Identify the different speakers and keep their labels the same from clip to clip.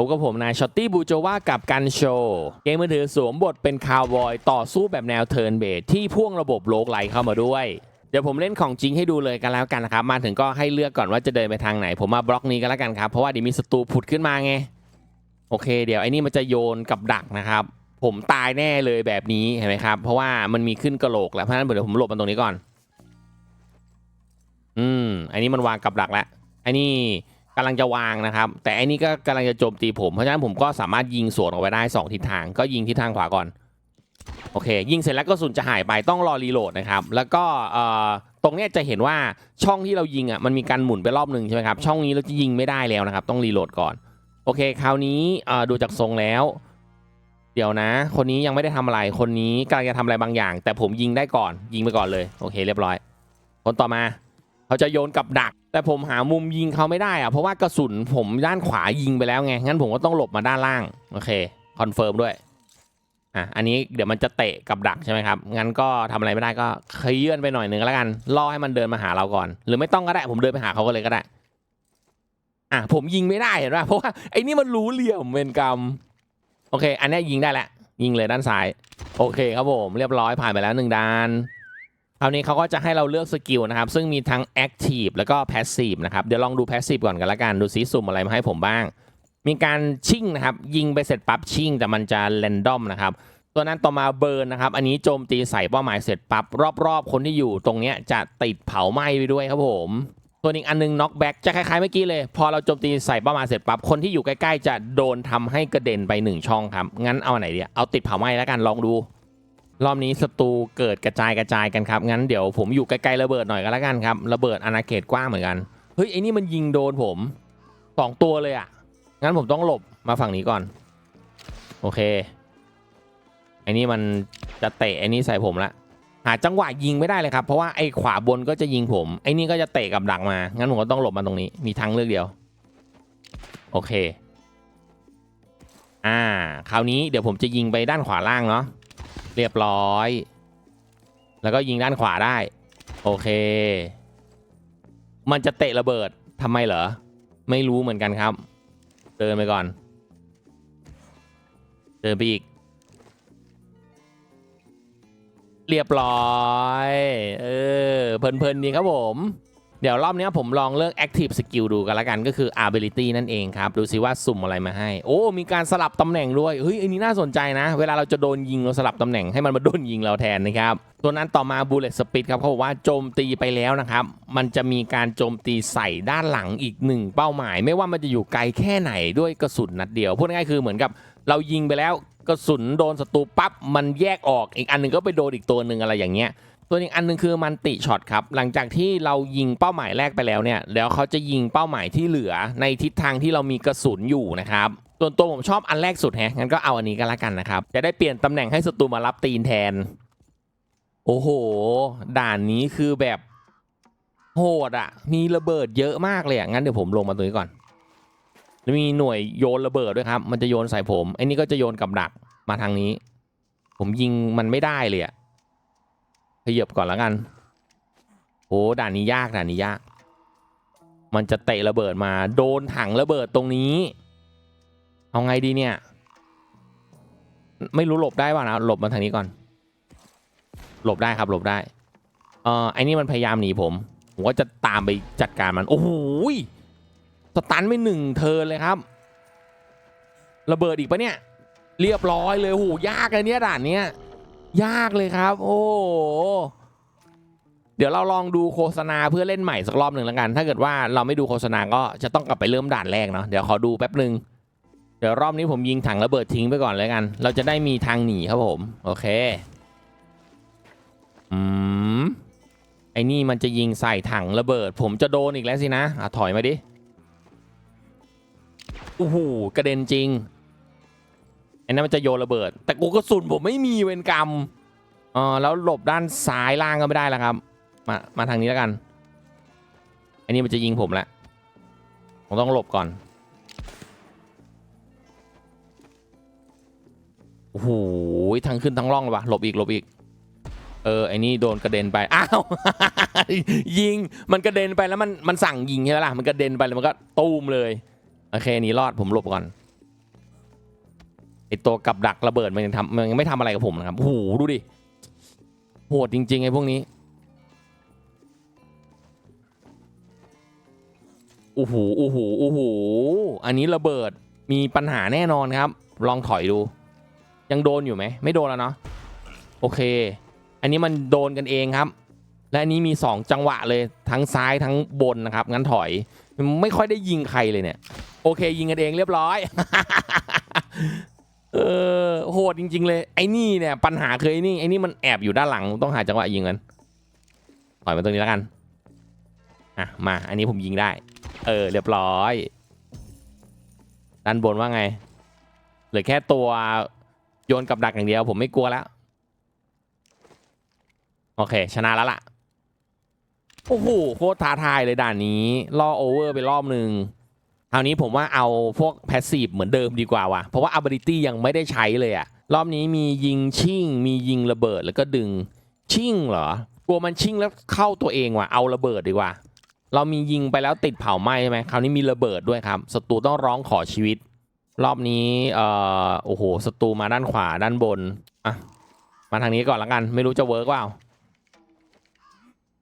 Speaker 1: พบกับผมนายช็อตตี้บูโจว่ากับกันโชว์เกมมือถือสวมบทเป็นคาวบอยต่อสู้แบบแนวเทิร์นเบสที่พ่วงระบบโลกไหลเข้ามาด้วย เดี๋ยวผมเล่นของจริงให้ดูเลยกันแล้วกันนะครับ มาถึงก็ให้เลือกก่อนว่าจะเดินไปทางไหน ผมมาบล็อกนี้กันแล้วกันครับ เพราะว่าเดี๋ยวมีศัตรูผุดขึ้นมาไง โอเค เดี๋ยวไอ้นี่มันจะโยนกับดักนะครับ ผมตายแน่เลยแบบนี้เห็นไหมครับ เพราะว่ามันมีขึ้นกระโหลกแล้วเพราะฉะนั้นเดี๋ยวผมหลบมันตรงนี้ก่อน อืมอันนี้มันวางกับดักแล้วไอ้นี่ กำลังจะวางนะครับ แต่อ้นี่ก็กำลังจะโจมตีผมเพราะฉะนั้นผมก็สามารถยิงสวนออกไปได้สองทิศทาง ก็ยิงทิศทางขวาก่อนโอเค ยิงเสร็จแล้วก็สุนจะหายไปต้องรอรีโหลดนะครับ แล้วก็ตรงนี้จะเห็นว่าช่องที่เรายิงอะมันมีการหมุนไปรอบหนึ่งใช่ไหมครับช่องนี้เราจะยิงไม่ได้แล้วนะครับ ต้องรีโหลดก่อนโอเค คราวนี้ดูจากทรงแล้ว เดี๋ยวนะ คนนี้ยังไม่ได้ทำอะไรคนนี้กำลังจะทำอะไรบางอย่าง แต่ผมยิงได้ก่อนยิงไปก่อนเลยโอเค เรียบร้อย คนต่อมา เขาจะโยนกับดัก แต่ผมหามุมยิงเขาไม่ได้อะเพราะว่ากระสุนผมด้านขวายิงไปแล้วไงงั้นผมก็ต้องหลบมาด้านล่างโอเคคอนเฟิร์มด้วยอะอันนี้เดี๋ยวมันจะเตะกับดักใช่ไหมครับงั้นก็ทำอะไรไม่ได้ก็เคลื่อนไปหน่อยหนึ่งแล้วกันรอให้มันเดินมาหาเราก่อน หรือไม่ต้องก็ได้ผมเดินไปหาเขาก็เลยก็ได้อะผมยิงไม่ได้เห็นป่ะเพราะว่าไอ้นี่มันรู้เหลี่ยมเวรกรรมโอเค อันนี้ยยิงได้แหละยิงเลยด้านซ้าย โอเคครับผมเรียบร้อยผ่านไปแล้วหนึ่งด้าน ครานี้เขาก็จะให้เราเลือกสกิลนะครับ ซึ่งมีทั้ง Active แล้วก็ Passive นะครับ เดี๋ยวลองดู Passive ก่อนกันละกัน ดูซิสุ่มอะไรมาให้ผมบ้าง มีการชิ่งนะครับ ยิงไปเสร็จปั๊บชิ่ง แต่มันจะ Random นะครับ ตัวนั้นต่อมาเบิร์นนะครับ อันนี้โจมตีใส่เป้าหมายเสร็จปั๊บรอบๆ คนที่อยู่ตรงเนี้ยจะติดเผาไหม้ไปด้วยครับผมส่วอีกอันนึง knockback จะคล้ายๆเมื่อกี้เลย พอเราโจมตีใส่เป้าหมายเสร็จปั๊บคนที่อยู่ใกล้ๆ จะโดนทำให้กระเด็นไปหนึ่งช่องครับงั้นเอาไหนดีเอาติดเผาไหม้แล้วกันลองดู รอบนี้ศัตรูเกิดกระจายกระจายกันครับ งั้นเดี๋ยวผมอยู่ใกล้ๆระเบิดหน่อยก็แล้วกันครับ ระเบิดอาณาเขตกว้างเหมือนกัน เฮ้ยไอ้นี่มันยิงโดนผมสองตัวเลยอะ งั้นผมต้องหลบมาฝั่งนี้ก่อน โอเค ไอ้นี่มันจะเตะไอ้นี่ใส่ผมละ หาจังหวะยิงไม่ได้เลยครับ เพราะว่าไอ้ขวาบนก็จะยิงผม ไอ้นี่ก็จะเตะกับดักมา งั้นผมก็ต้องหลบมาตรงนี้ มีทางเลือกเดียว โอเค อ่า คราวนี้เดี๋ยวผมจะยิงไปด้านขวาล่างเนาะ เรียบร้อย แล้วก็ยิงด้านขวาได้ โอเค มันจะเตะระเบิดทำไมเหรอ ไม่รู้เหมือนกันครับ เดินไปก่อน เดินไปอีก เรียบร้อย เออ เพลินๆดีครับผม เดี๋ยวรอบนี้ผมลองเลือก Active Skill ดูกันละกันก็คือ Ability นั่นเองครับ ดูสิว่าสุ่มอะไรมาให้ โอ้ มีการสลับตำแหน่งด้วย เฮ้ย อันนี้น่าสนใจนะ เวลาเราจะโดนยิงเราสลับตำแหน่งให้มันมาโดนยิงเราแทนนะครับ ตัวนั้นต่อมา Bullet Speed ครับเขาบอกว่าโจมตีไปแล้วนะครับ มันจะมีการโจมตีใส่ด้านหลังอีกหนึ่งเป้าหมาย ไม่ว่ามันจะอยู่ไกลแค่ไหนด้วยกระสุนนัดเดียวพูดง่ายๆคือเหมือนกับเรายิงไปแล้วกระสุนโดนศัตรูปั๊บมันแยกออกอีกอันหนึงก็ไปโดนอีกตัวหนึ่งอะไรอย่างเงี้ย ส่วนอีกอันหนึงคือมันติช็อตครับ หลังจากที่เรายิงเป้าหมายแรกไปแล้วเนี่ยแล้วเขาจะยิงเป้าหมายที่เหลือในทิศทางที่เรามีกระสุนอยู่นะครับส่วนตัวผมชอบอันแรกสุดแฮะงั้นก็เอาอันนี้ก็แล้วกันนะครับ จะได้เปลี่ยนตำแหน่งให้ศัตรูมารับตีนแทน โอ้โห ด่านนี้คือแบบโหดอะมีระเบิดเยอะมากเลยอะงั้นเดี๋ยวผมลงมาตรงนี้ก่อนแล้วมีหน่วยโยนระเบิดด้วยครับ มันจะโยนใส่ผมไอ้นี่ก็จะโยนกับดักมาทางนี้ ผมยิงมันไม่ได้เลยอะ ขยับก่อนแล้วกันโอ้ด่านนี้ยากด่านนี้ยาก มันจะเตะระเบิดมาโดนถังระเบิดตรงนี้ เอาไงดีเนี่ย ไม่รู้หลบได้ป่ะนะหลบมาทางนี้ก่อน หลบได้ครับหลบได้เออไอ้นี่มันพยายามหนีผมผมก็จะตามไปจัดการมัน โอ้โหสตันไปหนึ่งเทินเลยครับ ระเบิดอีกปะเนี่ย เรียบร้อยเลยโอ้โหยากเลยเนี่ยด่านเนี้ย ยากเลยครับ โอ้เดี๋ยวเราลองดูโฆษณาเพื่อเล่นใหม่สักรอบหนึ่งแล้วกัน ถ้าเกิดว่าเราไม่ดูโฆษณาก็จะต้องกลับไปเริ่มด่านแรกเนาะเดี๋ยวขอดูแป๊บหนึ่งเดี๋ยวรอบนี้ผมยิงถังระเบิดทิ้งไปก่อนเลยกัน เราจะได้มีทางหนีครับผม โอเค อืม ไอ้นี่มันจะยิงใส่ถังระเบิด ผมจะโดนอีกแล้วสินะอะถอยมาดิ โอ้โห กระเด็นจริง อ้นั่นมันจะโยนระเบิด แต่กูกระสุนผมไม่มีเวรกรรมเออแล้วหลบด้านซ้ายล่างก็ไม่ได้แล้วครับ มามาทางนี้แล้วกัน อันนี้มันจะยิงผมละผมต้องหลบก่อนโอ้โหทั้งขึ้นทั้งล่องเลยวะหลบอีกหลบอีก เออไอ้นี่โดนกระเด็นไปอ้าวยิงมันกระเด็นไปแล้วมันมันสั่งยิงใช่ไหมล่ะมันกระเด็นไปแล้วมันก็ตูมเลยโอเคหนี่รอดผมหลบก่อน ไอตัวกับดักระเบิดมันยังทำมันยังไม่ทำอะไรกับผมนะครับโอ้โหดูดิโหดจริงๆไอ้พวกนี้โอ้โหโอ้โหโอ้โหอันนี้ระเบิดมีปัญหาแน่นอนครับ ลองถอยดู ยังโดนอยู่ไหมไม่โดนแล้วเนาะโอเค อันนี้มันโดนกันเองครับ และอันนี้มี 2 จังหวะเลยทั้งซ้ายทั้งบนนะครับงั้นถอยไม่ค่อยได้ยิงใครเลยเนี่ย โอเค ยิงกันเองเรียบร้อย เออโหดจริง ๆ เลย ไอ้นี่เนี่ยปัญหาคือไอ้นี่ไอ้นี่มันแอบอยู่ด้านหลังต้องหาจังหวะยิงกันถอยมาตรงนี้แล้วกันอะมาอันนี้ผมยิงได้ เออเรียบร้อย ด้านบนว่าไงเหลือแค่ตัวโยนกับดักอย่างเดียว ผมไม่กลัวแล้ว โอเค ชนะแล้วล่ะ โอ้โหโคตรท้าทายเลยด่านนี้ล่อโอเวอร์ไปรอบหนึ่ง คราวนี้ผมว่าเอาพวกแพสซีฟเหมือนเดิมดีกว่าว่ะ เพราะว่า ability ยังไม่ได้ใช้เลยอะรอบนี้มียิงชิ่ง มียิงระเบิดแล้วก็ดึงชิ่งเหรอกลัวมันชิ่งแล้วเข้าตัวเองว่ะเอาระเบิดดีกว่า เรามียิงไปแล้วติดเผาไหม้ใช่ไหมคราวนี้มีระเบิดด้วยครับศัตรูต้องร้องขอชีวิต รอบนี้เอ่อโอ้โหศัตรูมาด้านขวาด้านบนอะมาทางนี้ก่อนละกัน ไม่รู้จะเวิร์กเปล่า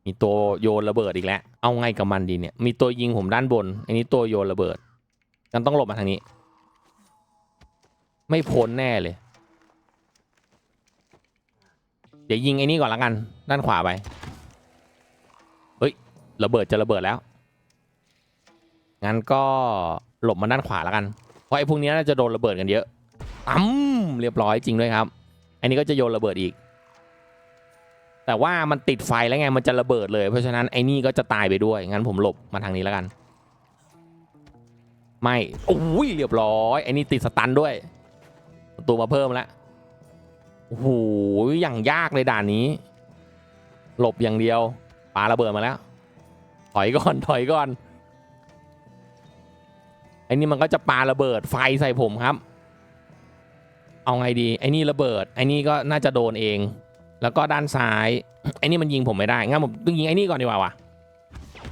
Speaker 1: มีตัวโยนระเบิดอีกแล้ว เอาไงกับมันดีเนี่ย มีตัวยิงผมด้านบน อันนี้ตัวโยนระเบิดกันต้องหลบมาทางนี้ ไม่พ้นแน่เลย เดี๋ยวยิงไอ้นี่ก่อนละกัน ด้านขวาไป เฮ้ย ระเบิดจะระเบิดแล้ว งั้นก็หลบมาด้านขวาละกัน เพราะไอ้พวกนี้น่าจะโดนระเบิดกันเยอะตั้มเรียบร้อยจริงด้วยครับ อันนี้ก็จะโยนระเบิดอีก แต่ว่ามันติดไฟแล้วไงมันจะระเบิดเลยเพราะฉะนั้นไอ้นี่ก็จะตายไปด้วย งั้นผมหลบมาทางนี้แล้วกัน ไม่โอ้ยเรียบร้อยไอ้นี่ติดสตันด้วยประตูมาเพิ่มแล้วโอ้โหอย่างยากเลยด่านนี้ หลบอย่างเดียวปาระเบิดมาแล้ว ถอยก่อนถอยก่อนไอ้นี่มันก็จะปาระเบิดไฟใส่ผมครับ เอาไงดี ไอ้นี่ระเบิด ไอ้นี่ก็น่าจะโดนเอง แล้วก็ด้านซ้ายไอ้นี่มันยิงผมไม่ได้งั้นผมต้องยิงไอ้นี่ก่อนดีกว่าว่ะ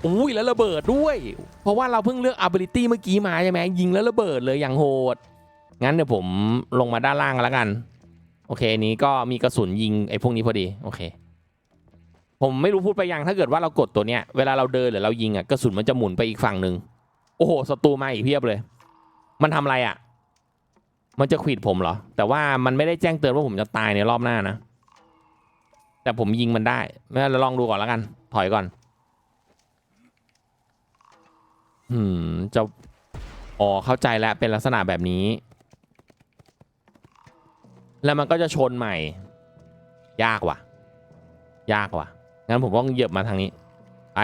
Speaker 1: อุ้ยแล้วระเบิดด้วย เพราะว่าเราเพิ่งเลือก ability เมื่อกี้มาใช่ไหมยิงแล้วระเบิดเลยอย่างโหด งั้นเดี๋ยวผมลงมาด้านล่างแล้วกัน โอเคอันนี้ก็มีกระสุนยิงไอ้พวกนี้พอดีโอเค ผมไม่รู้พูดไปยังถ้าเกิดว่าเรากดตัวเนี้ยเวลาเราเดินหรือเรายิงอะกระสุนมันจะหมุนไปอีกฝั่งหนึ่งโอ้โหศัตรูมาอีกเพียบเลย มันทำอะไรอะ มันจะขวิดผมเหรอ แต่ว่ามันไม่ได้แจ้งเตือนว่าผมจะตายในรอบหน้านะ แต่ผมยิงมันได้ไม่เรเราลองดูก่อนแล้วกัน ถอยก่อน อืม จะ อ๋อ เข้าใจแล้ว เป็นลักษณะแบบนี้ แล้วมันก็จะชนใหม่ ยากว่ะ ยากว่ะ งั้นผมต้องเหยียบมาทางนี้ ไป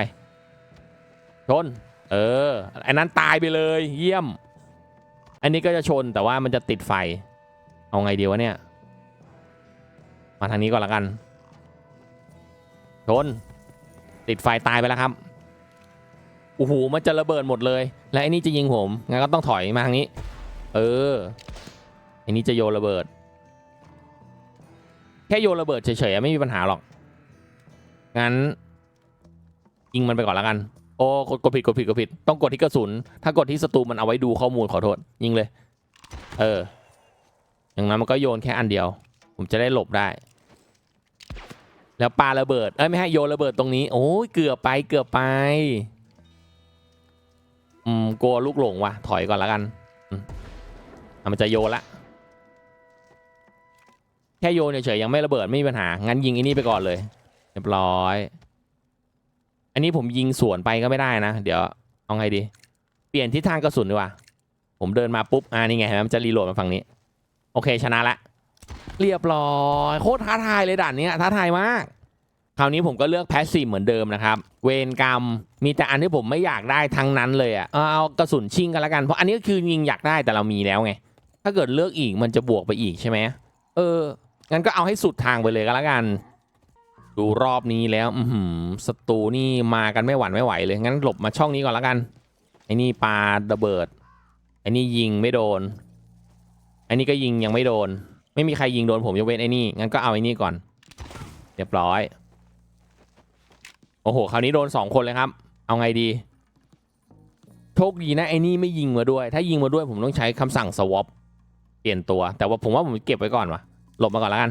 Speaker 1: ชน เออ ไอันนั้นตายไปเลย เยี่ยม อันนี้ก็จะชนแต่ว่ามันจะติดไฟ เอาไงดีวะเนี่ย มาทางนี้ก่อนละกัน ชน ติดไฟตายไปแล้วครับโอ้โหมันจะระเบิดหมดเลย และไอ้นี่จะยิงผมงั้นก็ต้องถอยมาทางนี้ เออไอ้นี่จะโยนระเบิด แค่โยนระเบิดเฉยๆไม่มีปัญหาหรอกงั้นยิงมันไปก่อนแล้วกัน โอ้กดกดผิดกดผิดกดผิด ต้องกดที่กระสุน ถ้ากดที่ศัตรูมันเอาไว้ดูข้อมูลขอโทษ ยิงเลย เออ อย่างนั้นมันก็โยนแค่อันเดียว ผมจะได้หลบได้ แล้วปาระเบิด เอ้ยไม่ให้โยนระเบิดตรงนี้ โอ้ยเกือบไปเกือบไปอืมกลัวลูกหลงวะถอยก่อนล้วกันอะมันจะโยนละแค่โยนเฉยๆยังไม่ระเบิดไม่มีปัญหา งั้นยิงอ้นี่ไปก่อนเลย เรียบร้อย อันนี้ผมยิงสวนไปก็ไม่ได้นะ เดี๋ยวเอาไงดี เปลี่ยนทิศทางกระสุนดีกว่า ผมเดินมาปุ๊บ อ่านี่ไงเห็นไหมมันจะรีโหลดมาฝั่งนี้ โอเคชนะละ เรียบร้อยโคตรท้าทายเลยด่านนี้ท้าทายมากคราวนี้ผมก็เลือกแพสซีฟเหมือนเดิมนะครับ เวรกรรมมีแต่อันที่ผมไม่อยากได้ทั้งนั้นเลยอะเอาเอากระสุนชิงกันละกันเพราะอันนี้ก็คือยิงอยากได้แต่เรามีแล้วไง ถ้าเกิดเลือกอีกมันจะบวกไปอีกใช่ไหมเอองั้นก็เอาให้สุดทางไปเลยก็แล้วกัน ดูรอบนี้แล้วอือหือศัตรูนี่มากันไม่หวั่นไม่ไหวเลยงั้นหลบมาช่องนี้ก่อนล้วกันไอ้นี่ปาระเบิดไอ้นี่ยิงไม่โดนไอ้นี่ก็ยิงยังไม่โดน ไม่มีใครยิงโดนผมยกเว้นไอ้นี่ งั้นก็เอาไอ้นี่ก่อน เรียบร้อย โอ้โห คราวนี้โดนสองคนเลยครับ เอาไงดี โชคดีนะไอ้นี่ไม่ยิงมาด้วย ถ้ายิงมาด้วยผมต้องใช้คำสั่ง swap เปลี่ยนตัว แต่ว่าผมว่าผมเก็บไว้ก่อนวะหลบมาก่อนแล้วกัน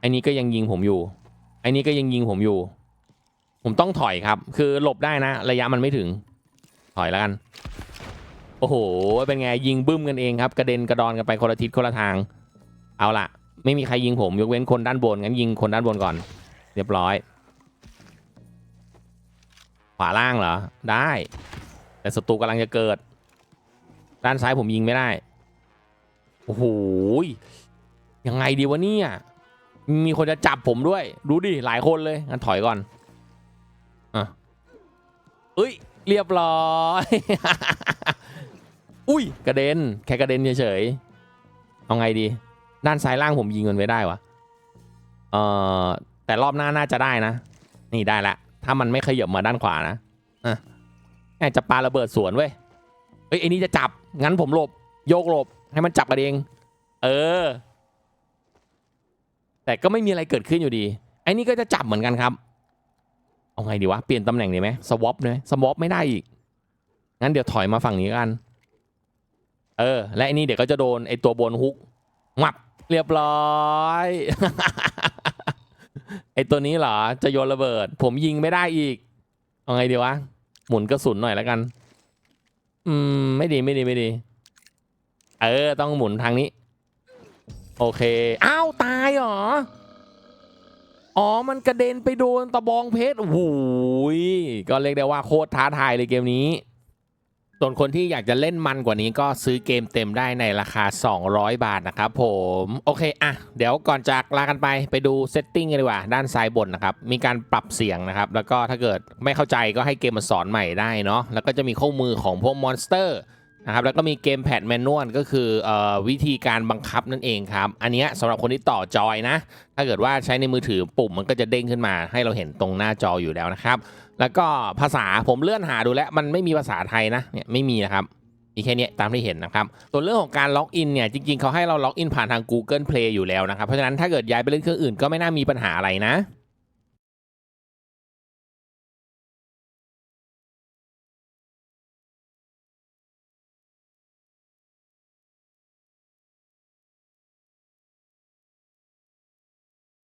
Speaker 1: ไอ้นี้ก็ยังยิงผมอยู่ ไอ้นี้ก็ยังยิงผมอยู่ ผมต้องถอยครับ คือหลบได้นะ ระยะมันไม่ถึง ถอยแล้วกัน โอ้โห เป็นไงยิงบึ้มกันเองครับ กระเด็นกระดอนกันไปคนละทิศคนละทาง เอาละไม่มีใครยิงผม ยกเว้นคนด้านบนงั้นยิงคนด้านบนก่อน เรียบร้อย ขวาล่างเหรอ ได้ แต่ศัตรูกำลังจะเกิด ด้านซ้ายผมยิงไม่ได้ โอ้โห ยังไงดีวะเนี่ย มีคนจะจับผมด้วย ดูดิ หลายคนเลยงั้นถอยก่อนอะเอ้ย เรียบร้อย อุ้ยกระเด็นแค่กระเด็นเฉยๆเอาไงดี ด้านซ้ายล่างผมยิงมันไว้ได้วะเอ่อแต่รอบหน้าน่าจะได้นะ นี่ได้ละ ถ้ามันไม่ขยับมาด้านขวานะอะแม่งจะปาระเบิดสวนเว้ยเฮ้ยไอ้นี่จะจับงั้นผมหลบโยกหลบให้มันจับกันเอง เออ แต่ก็ไม่มีอะไรเกิดขึ้นอยู่ดีไอ้นี่ก็จะจับเหมือนกันครับ เอาไงดีวะ เปลี่ยนตำแหน่งดีไหมสวอปเลยสวอปไม่ได้อีก งั้นเดี๋ยวถอยมาฝั่งนี้กัน เออ และไอ้นี่เดี๋ยวก็จะโดนไอตัวบนฮุกมับเรียบร้อยไอตัวนี้เหรอ จะโยนระเบิด ผมยิงไม่ได้อีก เอาไงดีวะ หมุนกระสุนหน่อยแล้วกัน อืม ไม่ดีไม่ดีไม่ดี เออ ต้องหมุนทางนี้ โอเค อ้าว ตายเหรอ อ๋อ มันกระเด็นไปโดนตะบองเพชรโอ้ยก็เรียกได้ว่าโคตรท้าทายเลยเกมนี้ ส่วนคนที่อยากจะเล่นมันกว่านี้ก็ซื้อเกมเต็มได้ในราคา 200 บาทนะครับผม โอเคอะเดี๋ยวก่อนจากลากันไปไปดูเซตติ้งกันดีกว่า ด้านซ้ายบนนะครับ มีการปรับเสียงนะครับ แล้วก็ถ้าเกิดไม่เข้าใจก็ให้เกมมาสอนใหม่ได้เนาะแล้วก็จะมีข้อมือของพวกมอนสเตอร์นะครับแล้วก็มีเกมแพดแมนนวลก็คืออวิธีการบังคับนั่นเองครับ อันนี้สำหรับคนที่ต่อจอยนะ ถ้าเกิดว่าใช้ในมือถือปุ่มมันก็จะเด้งขึ้นมาให้เราเห็นตรงหน้าจออยู่แล้วนะครับ แล้วก็ภาษาผมเลื่อนหาดูแล้วมันไม่มีภาษาไทยนะเนี่ยไม่มีนะครับมีแค่นี้ตามที่เห็นนะครับส่วนเรื่องของการล็อกอินเนี่ยจริงๆเขาให้เราล็อกอินผ่านทาง Google Play อยู่แล้วนะครับเพราะฉะนั้นถ้าเกิดย้ายไปเล่นเครื่องอื่นก็ไม่น่ามีปัญหาอะไรนะ